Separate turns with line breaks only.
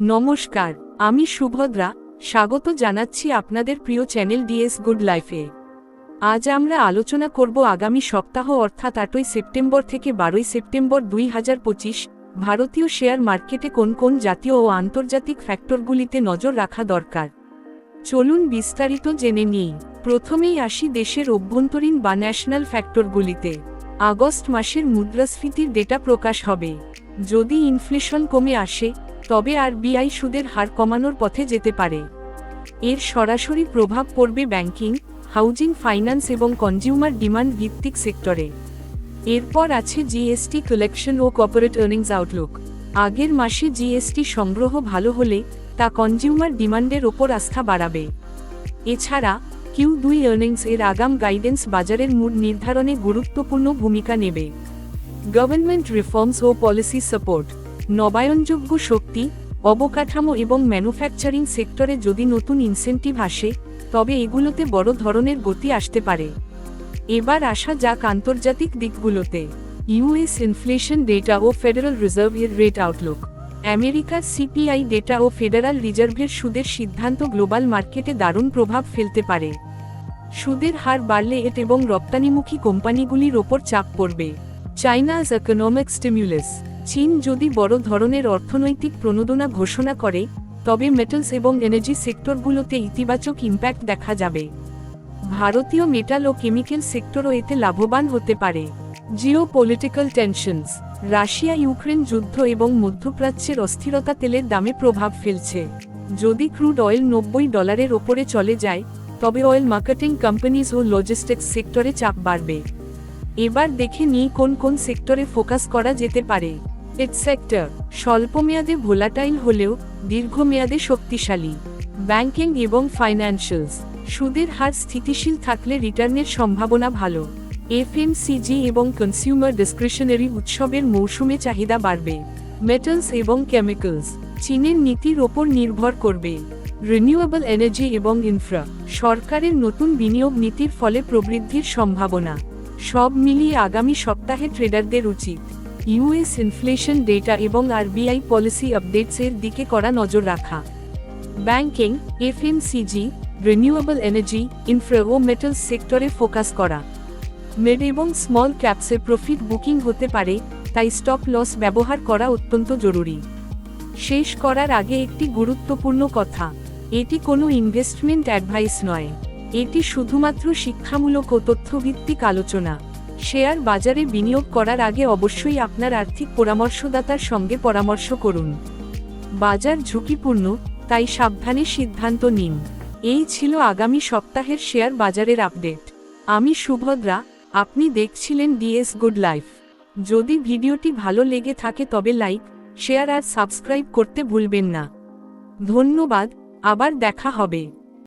নমস্কার, আমি সুভদ্রা, স্বাগত জানাচ্ছি আপনাদের প্রিয় চ্যানেল ডিএস গুড লাইফে। আজ আমরা আলোচনা করব আগামী সপ্তাহ অর্থাৎ আটই সেপ্টেম্বর থেকে বারোই সেপ্টেম্বর দুই হাজার পঁচিশ, ভারতীয় শেয়ার মার্কেটে কোন কোন জাতীয় ও আন্তর্জাতিক ফ্যাক্টরগুলিতে নজর রাখা দরকার। চলুন বিস্তারিত জেনে নিই। প্রথমেই আসি দেশের অভ্যন্তরীণ বা ন্যাশনাল ফ্যাক্টরগুলিতে। আগস্ট মাসের মুদ্রাস্ফীতির ডেটা প্রকাশ হবে। যদি ইনফ্লেশন কমে আসে, তবে আর বিআই সুদের হার কমানোর পথে যেতে পারে। এর সরাসরি প্রভাব পড়বে ব্যাংকিং হাউজিং ফাইন্যান্স এবং কনজিউমার ডিমান্ড ভিত্তিক সেক্টরে এরপর আছে জিএসটি কালেকশন ও কর্পোরেট আর্নিংস আউটলুক আগের মাসে জিএসটি সংগ্রহ ভালো হলে, তা কনজিউমার ডিমান্ডের ওপর আস্থা বাড়াবে। এছাড়া কিউ দুই আর্নিংস এর আগাম গাইডেন্স বাজারের মুড নির্ধারণে গুরুত্বপূর্ণ ভূমিকা নেবে। গভর্নমেন্ট রিফর্মস ও পলিসি সাপোর্ট, নবায়নযোগ্য শক্তি, অবকাঠামো এবং ম্যানুফ্যাকচারিং সেক্টরে যদি নতুন ইনসেন্টিভ আসে, তবে এগুলোতে বড় ধরনের গতি আসতে পারে। এবার আসা যাক আন্তর্জাতিক দিকগুলোতে। ইউএস ইনফ্লেশন ডেটা ও ফেডারেল রিজার্ভ এর রেট আউটলুক। আমেরিকার সিপিআই ডেটা ও ফেডারাল রিজার্ভের সুদের সিদ্ধান্ত গ্লোবাল মার্কেটে দারুণ প্রভাব ফেলতে পারে। সুদের হার বাড়লে এট এবং রপ্তানিমুখী কোম্পানিগুলির ওপর চাপ পড়বে। চাইনাজ ইকোনমিক স্টিমুলাস চীন যদি বড় ধরনের অর্থনৈতিক প্রণোদনা ঘোষণা করে, তবে মেটালস এবং এনার্জি সেক্টরগুলোতে ইতিবাচক ইম্প্যাক্ট দেখা যাবে। ভারতীয় মেটাল ও কেমিক্যাল সেক্টরও এতে লাভবান হতে পারে। Geopolitical tensions Russia Ukraine যুদ্ধ এবং মধ্যপ্রাচ্যের অস্থিরতা তেলের দামে প্রভাব ফেলছে। যদি ক্রুড অয়েল নব্বই ডলারের ওপরে চলে যায়, তবে অয়েল মার্কেটিং কোম্পানিজ ও লজিস্টিক্স সেক্টরে চাপ বাড়বে। এবার দেখে নিই কোন কোন সেক্টরে ফোকাস করা যেতে পারে। এট সেক্টর, স্বল্পমেয়াদে ভোলাটাইল হলেও দীর্ঘমেয়াদে শক্তিশালী। ব্যাংকিং এবং ফাইন্যান্সিয়ালস, সুদের হার স্থিতিশীল থাকলে রিটার্নের সম্ভাবনা ভালো। এফএমসিজি এবং কনজিউমার ডিসক্রিশনারি উৎসবের মৌসুমে চাহিদা বাড়বে। মেটালস এবং কেমিক্যালস, চীনের নীতির ওপর নির্ভর করবে। রিনিউয়েবল এনার্জি এবং ইনফ্রা, সরকারের নতুন বিনিয়োগ নীতির ফলে প্রবৃদ্ধির সম্ভাবনা। সব মিলিয়ে আগামী সপ্তাহে ট্রেডারদের উচিত ইউএস ইনফ্লেশন ডেটা এবং আরবিআই পলিসি আপডেটস এর দিকে করা নজর রাখা। Banking, FMCG, renewable energy, infra ও মেটালস সেক্টরে ফোকাস করা। মেড এবং স্মল ক্যাপসে প্রফিট বুকিং হতে পারে, তাই স্টপ লস ব্যবহার করা অত্যন্ত জরুরি। শেষ করার আগে একটি গুরুত্বপূর্ণ কথা, এটি কোনো ইনভেস্টমেন্ট অ্যাডভাইস নয়। এটি শুধুমাত্র শিক্ষামূলক ও তথ্যভিত্তিক আলোচনা। শেয়ার বাজারে বিনিয়োগ করার আগে অবশ্যই আপনার আর্থিক পরামর্শদাতার সঙ্গে পরামর্শ করুন। বাজার ঝুঁকিপূর্ণ, তাই সাবধানে সিদ্ধান্ত নিন। এই ছিল আগামী সপ্তাহের শেয়ার বাজারের আপডেট। আমি সুভদ্রা, আপনি দেখছিলেন ডিএস গুড লাইফ। যদি ভিডিওটি ভালো লেগে থাকে তবে লাইক, শেয়ার আর সাবস্ক্রাইব করতে ভুলবেন না। ধন্যবাদ, আবার দেখা হবে।